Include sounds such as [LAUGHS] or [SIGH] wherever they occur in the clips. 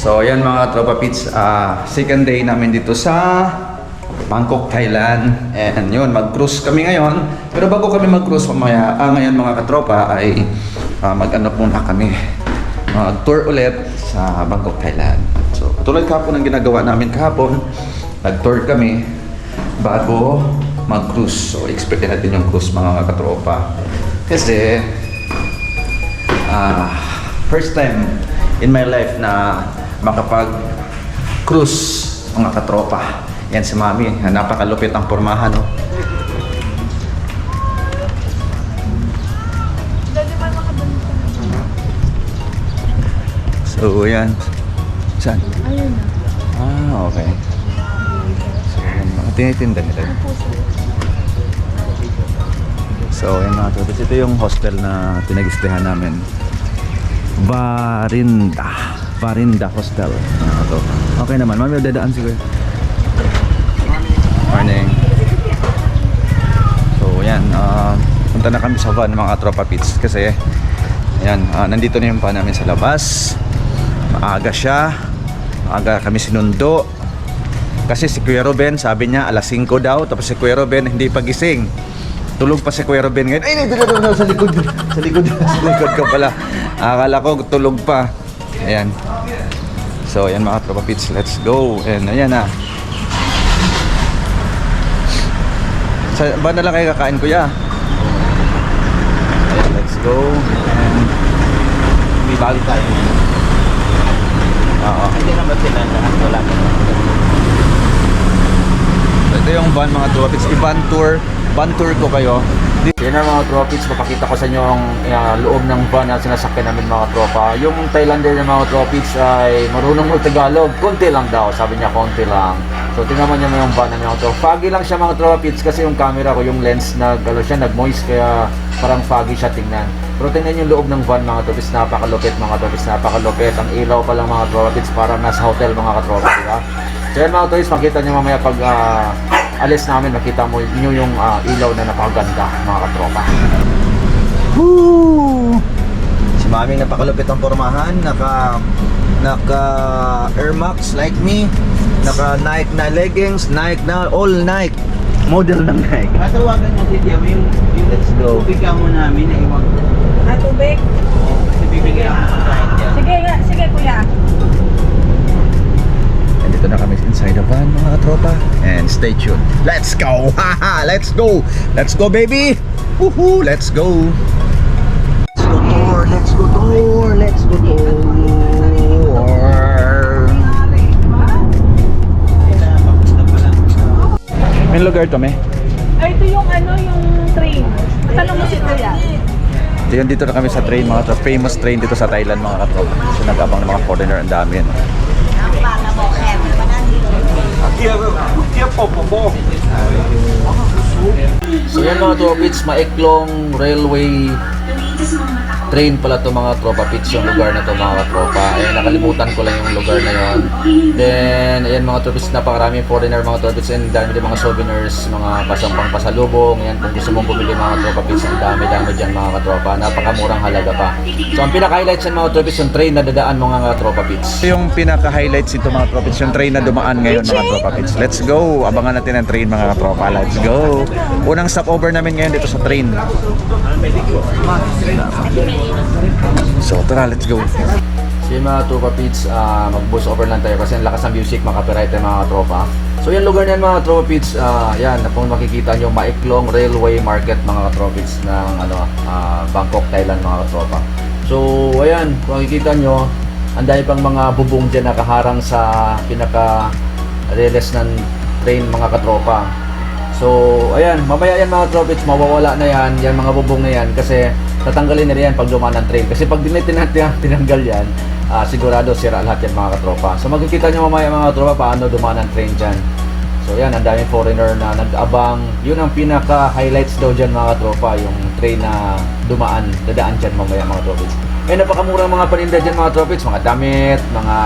So, ayan mga tropa pits, ah, second day namin dito sa Bangkok, Thailand. And yun, mag-cruise kami ngayon. Pero bago kami mag-cruise mamaya, ah, ngayon mga katropa ay ah, mag-ano muna kami. Mag-tour ulit sa Bangkok, Thailand. So, tulad kahapon ang ginagawa namin kahapon, nag-tour kami bago mag-cruise. So, expect natin yung cruise mga katropa. Kasi, ah, first time in my life na makapag cruise mga katropa. Yan si Mami, napakalupit ang pormahan. No? So, yan. Saan? Ayun na. Ah, okay. So, yan, mga tinitinda nila. So, yan mga tropas. Ito yung hostel na pinag-istehan namin. Varinda. Varinda Hostel. To? Okay naman. Mami, dadaan siguro. Morning. So, yan. ah, punta na kami sa van mga tropa pits. Kasi, yan. ah, nandito na yung van namin sa labas. Maaga siya. Maaga kami sinundo. Kasi si Kuya Ruben, sabi niya alas 5 daw. Tapos si Kuya Ruben hindi pa gising. Tulog pa si Kuya Ruben ngayon. Ay, dito na sa likod. Sa likod. [LAUGHS] sa likod ka pala. Akala ko tulog pa. Ayan. So, ayan mga tropa pits. Let's go. And ayan na. Sa ba na lang kayo kakain kuya? Ayan, let's go. And May bago tayo. Oo. Hindi naman sila lahat wala ka Ito yung van mga tropics. I-van tour. Van tour ko kayo. Yan na mga tropics, papakita ko sa inyo ang uh, loob ng van na sinasakyan namin mga tropa. Yung Thailander na mga tropics ay marunong mag-Tagalog. Konti lang daw, sabi niya konti lang. So tingnan mo niyo yung van na mga tropa. Foggy lang siya mga tropics kasi yung camera ko, yung lens nag, ano siya, nag-moist kaya parang foggy siya tingnan. Pero tingnan yung loob ng van mga tropics, napakalupit mga tropics, napakalupit. Ang ilaw pa lang mga tropics, parang nasa hotel mga katropa, di ba? So yan mga tropics, makita niyo mamaya pag ah, alis namin, makita mo nyo yung ah, ilaw na napakaganda mga katropa. Woo! Si Mami napakalupit ang pormahan, naka naka Air Max like me, naka Nike na leggings, Nike na all Nike. Model ng Nike. Matawagan niya si Diego yung, yung Let's go. tubig ka mo namin na iwan ko. Ah, tubig? Kasi bibigyan tropa. And stay tuned. Let's go! [LAUGHS] Haha! Let's go! Let's go baby! Woohoo! Let's go! Let's go tour! Let's go tour! Let's go tour! May lugar to, me? Ay, ito yung ano, yung train. Tanong mo si kuya. Diyan dito na kami sa train mga tropa. Famous train dito sa Thailand mga katropa. So nag-abang ng mga foreigner ang dami yan. So yan mga tropa pits, maiklong railway train pala to mga tropa pits yung lugar na to mga tropa. Ayan, nakalimutan ko lang yung lugar na yon. Then, ayan mga tropa pits, napakaraming foreigner mga tropa pits and dami din mga souvenirs, mga pasang pang pasalubong. Ayan, kung gusto mong bumili mga tropa pits, ang dami-dami dyan mga katropa. Napakamurang halaga pa. So, ang pinaka-highlights yan mga tropa pits, yung train na dadaan mga tropa pits. Yung pinaka-highlights ito mga tropits, yung train na dumaan ngayon mga tropa pits. Let's go! Abangan natin ang train mga tropa. Let's go! Unang stopover namin ngayon dito sa train. So tara, let's go! So yung mga tropa pits, ah, mag-boost over lang tayo kasi ang lakas ng music, makapiright tayo mga tropa. So yung lugar na yan, mga tropa pits, ah, yan, kung makikita nyo, Maiklong Railway Market mga tropa pits ng ano, ah, Bangkok, Thailand mga tropa. So ayan, kung makikita nyo, ang dami pang mga bubong dyan nakaharang sa pinaka reles ng train mga katropa. So, ayan, mamaya yan mga tropits, mawawala na yan, yan mga bubong na yan kasi tatanggalin na rin yan pag dumaan ng train. Kasi pag dinitin natin tinanggal yan, ah, sigurado sira lahat yan mga katropa. So, makikita nyo mamaya mga katropa paano dumaan ng train dyan. So, yan, ang daming foreigner na nag-abang. Yun ang pinaka-highlights daw dyan mga katropa, yung train na dumaan, dadaan dyan mamaya mga tropits. Eh, napakamurang mga paninda dyan mga tropits, mga damit, mga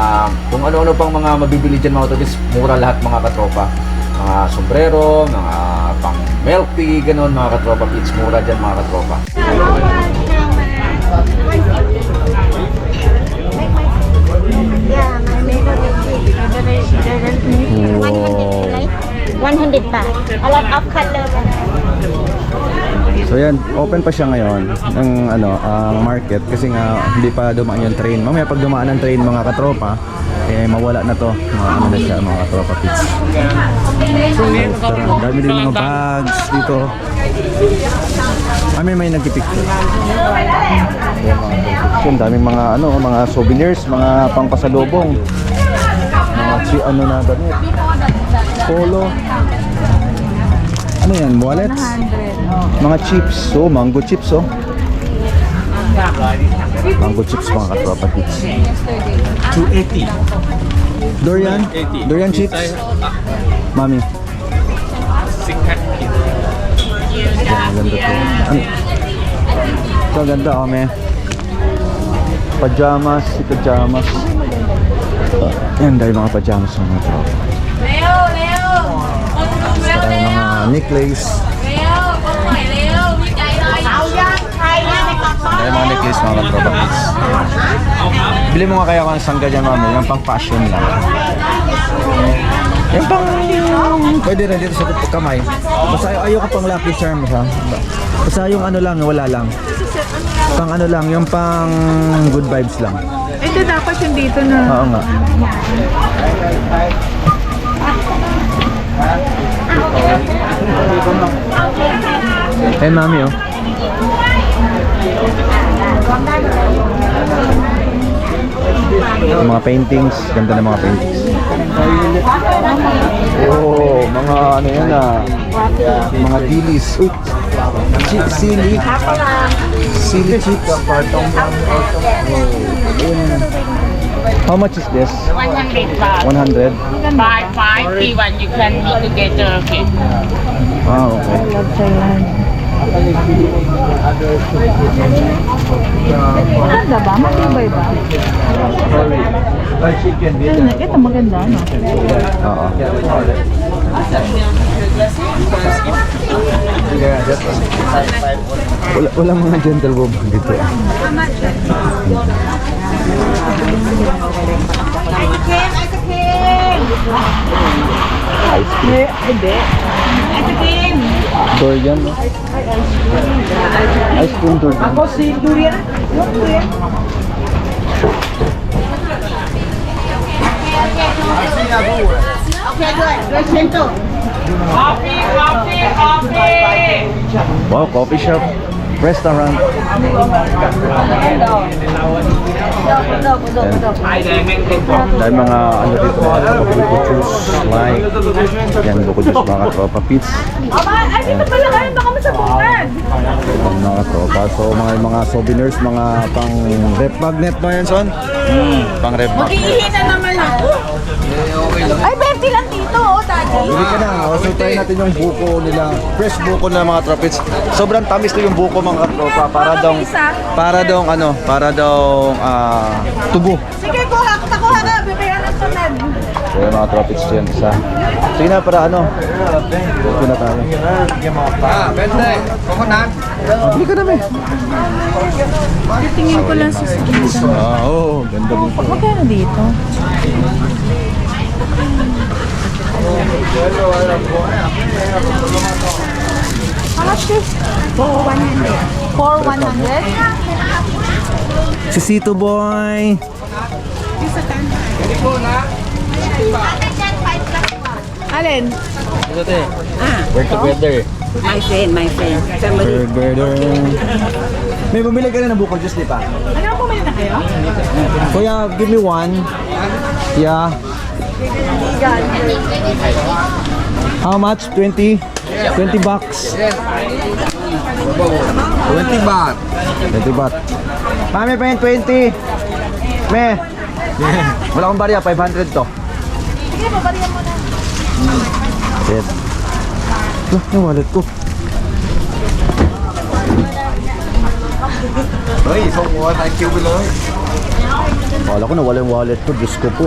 kung ano-ano pang mga mabibili dyan mga tropits, mura lahat mga katropa mga sombrero, mga pang milk tea, ganun mga katropa. It's mura dyan mga katropa. Wow. 100 pa. A lot of color. So yan, open pa siya ngayon ng ano, ang uh, market kasi nga hindi pa dumaan yung train. Mamaya pag dumaan ang train mga katropa, eh mawala na to. Mga ano na siya, mga katropa pits. So, ang dami din mga bags dito. Kami may nagpipicture. Yung daming mga ano, mga souvenirs, mga pangpasalubong. Mga chi ano na damit. Polo. Ano yan? Wallets? Mga chips. Oh, mango chips oh. Mango chips mga katropa chips. 280. Dorian? Dorian chips? Mami. Ang ganda to. Ano? Ito ang ganda oh, me. Pajamas, si pajamas. Yan, dahil mga pajamas mga tropa. Leo, Leo! Dahil mga necklace. Dahil mga necklace mga katropa kids. Bili mo nga kaya kung sangga dyan mami, yung pang fashion lang. Yung pang, pwede rin dito sa kamay. Basta ay ka pang lucky charms ha. Basta yung ano lang, wala lang. Pang ano lang, yung pang good vibes lang. Di dapat yung dito na. Oo nga. Eh, mami, oh. Yung mga paintings, ganda ng mga paintings. Oh, mga ano yan ah. Mga dilis. Uy, chi- sili. Sili chips. How much is this? 100 baht. 100? Five, five, three, one. You can meet together, okay? Ah, okay. Maganda ba? Matibay ba? Ito maganda, no? Oo. Wala, wala mga gentlewoman dito. Ice cream. Durian. no? Ice cream durian. Ako si durian. Coffee, coffee, coffee! Wow, coffee shop. Restaurant. Dahil mga ano dito, buko juice, like, yan, buko juice, mga tropa pits. Aba, ay, dito pala kayo. Baka masabukan. Mga tropa. So, mga mga souvenirs, mga pang rep magnet ba yan, son? Hmm, pang rep magnet. Iihi na naman ako. Ay, 20 lang dito, daddy. Bili ka na. O, so, try natin yung buko nila. Fresh buko na mga tropits. Sobrang tamis to yung buko mga tropa. Para daw, para daw, ano, para daw, ah, tubo. Sige, kuha. Nakuha ka. Bibigyan ng sunod. So yung mga tropics yan isa. Sige na para ano. Ito na tayo. Ah, bente. Coconut. Bili ka namin. Tingin ko lang sa Ah, oo. Ganda dito. Magkano dito? How much this? For 100. For 100? Si Sito Boy. Alin? Work together. My friend, my friend. Family. Burger. May bumili ka na ng buko juice, di pa? Ano po na kayo? Kuya, give me one. Yeah kaibigan. How much? 20? 20 bucks. 20 baht. 20 baht. Mami, pa 20. Me. Wala akong barya, 500 to. Sige, babariya mo na. Shit. Lah, yung wallet ko. Hoy, isang wallet, thank you, Biloy. Kala ko nawala yung wallet ko, Diyos ko po.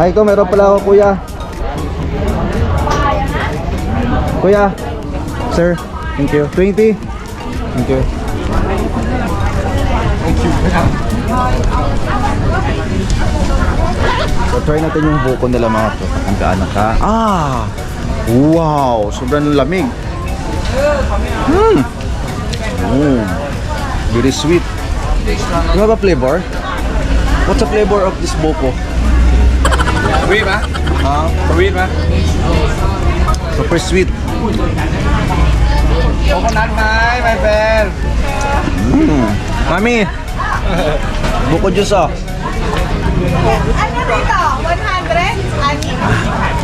Ay, ikaw meron pala ako, kuya. Kuya. Sir. Thank you. 20. Thank you. So, So try natin yung buko nila mga to. Kung gaano ka. Ah! Wow! Sobrang lamig. Hmm! Mm. Very sweet. You have a flavor? What's the flavor of this buko? Sweet ba? Ah, Sweet ba? super sweet. Coconut my, my friend. Mm. Mami! [LAUGHS] buko juice ah. Ano dito? 100? Ani?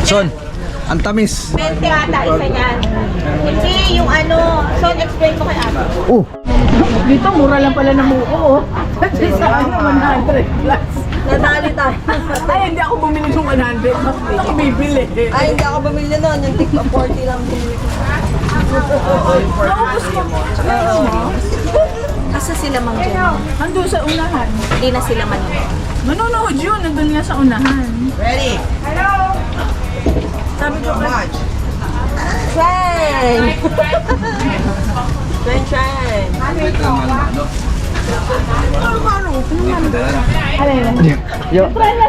Son, ang tamis. 20 ata isa niyan. Hindi, yung ano. So, explain mo kay ate. Oh, Dito, mura lang pala ng buko, oh. Kasi sa ano, 100 plus. Nadali tayo. Ay, hindi ako bumili ng 100. Mas hindi ako bibili. Ay, hindi ako bumili nun. Yung tigpa 40 lang bumili ko. Naubos ko. Asa sila mang dyan? Ando sa unahan. Hindi na sila manino. Manonood yun, nandun nga sa unahan. Try! Try, try. yung, Try na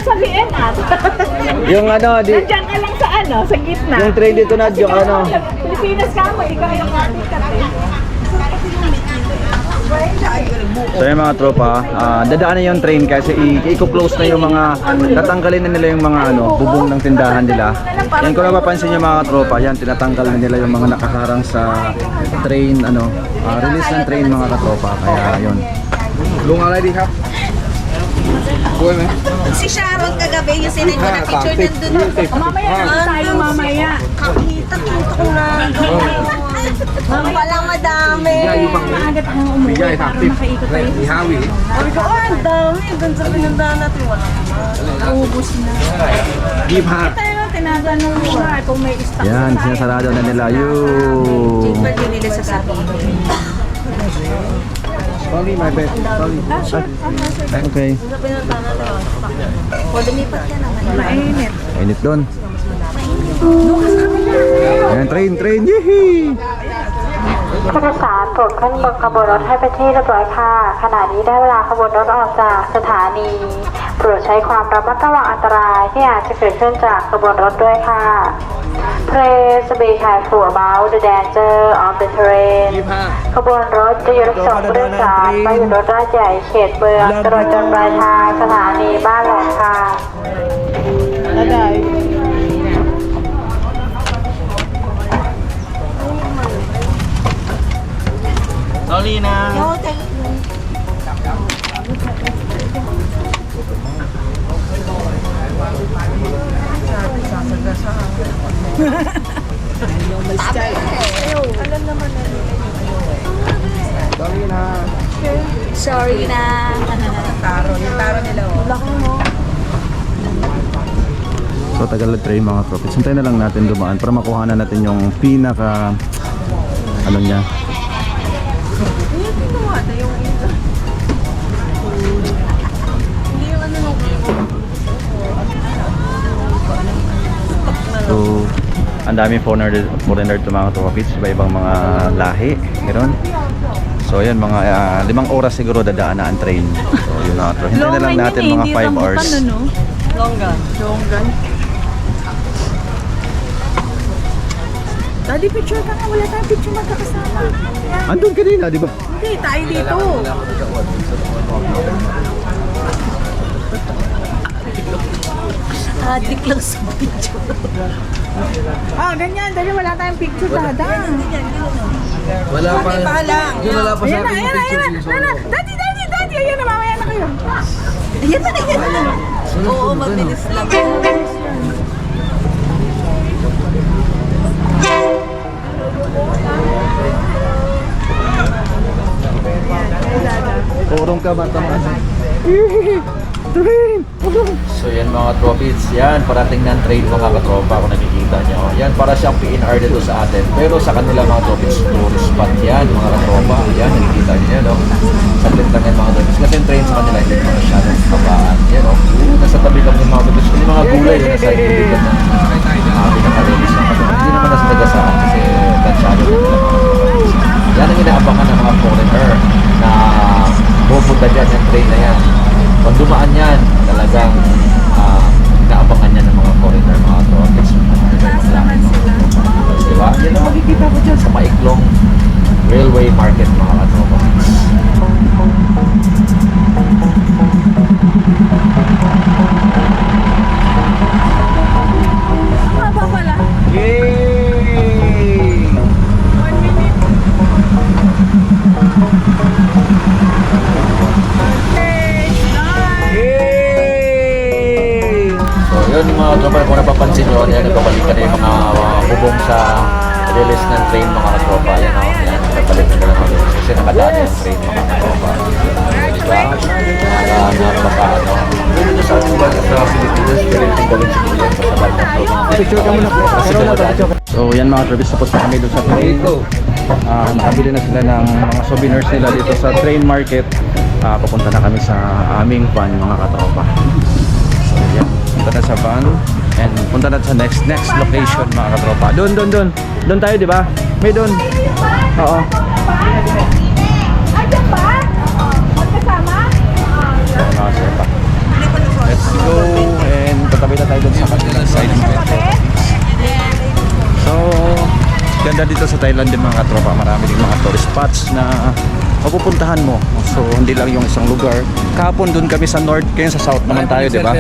yung ano, di, Diyan ka lang sa ano, sa gitna. yung train dito na, yung ano. Pilipinas ka mo, ikaw yung artist ka So yung mga tropa, ah, uh, dadaan yung train kasi i-close na yung mga tatanggalin na nila yung mga ano, bubong ng tindahan nila. Yan kung napapansin yung mga tropa, yan tinatanggal na nila yung mga nakakarang sa train ano, uh, release ng train mga katropa. Kaya yun. Lunga lady ha. Si Sharon kagabi yung sinend na ah, picture nandun. Mamaya na tayo mamaya. Kakita-kita ko na. Walang madami agad ang umuwi Bigay, para hapit. makaikot tayo. Ni Sabi ko, oh, ang dami. Doon sa pinagdaan natin, wala na. Ubus na. Give heart. Tayo lang, tinatanong mo na kung may stock sa tayo. sinasarado na nila. Yun. Check pa din nila sa sabihin. Sorry, my best. Sorry. Ah, sure. Ah, okay. Doon sa pinagdaanan na stock. O, lumipat ka naman. Mainit. Mainit doon. Mainit. Doon ka sa. Yan, train, train. Yehey! Sa ปรดขึ้นบนขบวนรถให้เป็นที่เรียบร้อยค่ะ ขณะนี้ได้เวลาขบวนรถออกจากสถานีโปรดใช้ความระมัดระวังอันตรายที่อาจจะเกิดขึ้นจากขบวนรถด้วยค่ะ Please be careful about the danger of the train ขบวนรถจะยกส่งผู้โดยสารไปอยู่รถราชใหญ่เขตเมืองตลอดจนปลายทางสถานีบ้านแหลมค่ะ sorry นะ Sorry na. Taro, yung taro nila. Oh. So tagal na train mga tropa. Hintayin na lang natin dumaan para makuha na natin yung pinaka ano niya. Ang daming foreigner, foreigner to mga trophies, iba-ibang mga lahi, gano'n. So, yan, mga ah, limang oras siguro dadaan na ang train. So, yun mga trophies. Hintayin na lang natin mga 5 hours. Ano, Longgan. Longgan. Daddy, picture ka nga. Wala tayong picture magkakasama. Andun kanina, di ba? Hindi, tayo dito. Adik lang sa picture. Ah, ganyan. Dali, wala tayong picture, dada. wala pa yun wala pa Ayan na, ayan na, ayan na. Nana, daddy, daddy, daddy. Ayan na, mamaya na kayo. Ayan na, ayan na. Oo, mabilis lang. Urong ka, bata mo. [LAUGHS] Train! So yan mga tropits, yan parating ng train mga katropa kung nakikita nyo. Yan para siyang PNR dito sa atin. Pero sa kanila mga tropits, tourist spot yan mga katropa. Yan, nakikita nyo yan, no? Saglit lang yan mga tropits. Kasi yung train sa kanila, hindi naman masyadong kabaan. Yan, no? Nasa tabi lang yung mga tropits. Yung mga gulay, yun nasa ibig ng uh, pinaka-release ng ano. Hindi naman nasa nagasaan kasi na mga tropits. Yan ang inaabangan ng mga foreigner na pupunta dyan yung train na yan. Pag dumaan yan, talagang uh, Diba? Yan ang makikita mo dyan sa Maiklong Railway Market mga katropa. Diba? Uh, napaka ano. Yun yung sa budget sa Pilipinas, siguro yan sa. So yan mga trabis, tapos na kami doon sa train. Ah, nakabili na sila ng mga souvenirs nila dito sa train market. Ah, papunta na kami sa aming van mga katropa. So yan, punta na sa van and punta na sa next next location mga katropa. Doon, doon, doon. Doon tayo, di ba? May doon. Oo. Katropa. Let's go and tatabi na tayo sa kabilang side. So, ganda dito sa Thailand din mga katropa. Marami din mga tourist spots na mapupuntahan mo. So, hindi lang yung isang lugar. Kahapon doon kami sa north, kaya sa south naman tayo, di ba?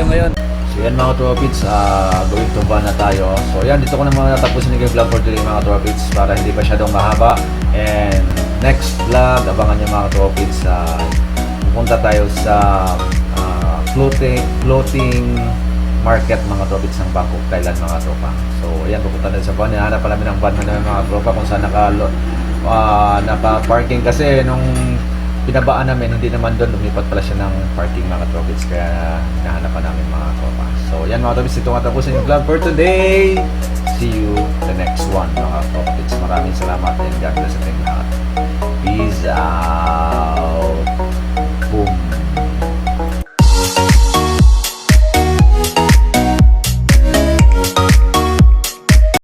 So yan mga tropits, uh, going to van na tayo. So yan, dito ko na mga natapusin yung vlog for today mga tropits para hindi masyadong mahaba. And next vlog, abangan nyo mga tropits, uh, pupunta tayo sa uh, floating, floating market mga tropits ng Bangkok, Thailand mga tropa. So ayan, pupunta na sa van. Hinahanap pa namin ang van na mga tropa kung saan naka, uh, naka-parking kasi nung pinabaan namin, hindi naman doon, lumipat pala siya ng parking mga tropits, kaya hinahanap pa namin mga tropa. So yan mga tropits, ito nga tapusin yung vlog for today. See you the next one mga tropits. Maraming salamat and God bless ating lahat. Peace out.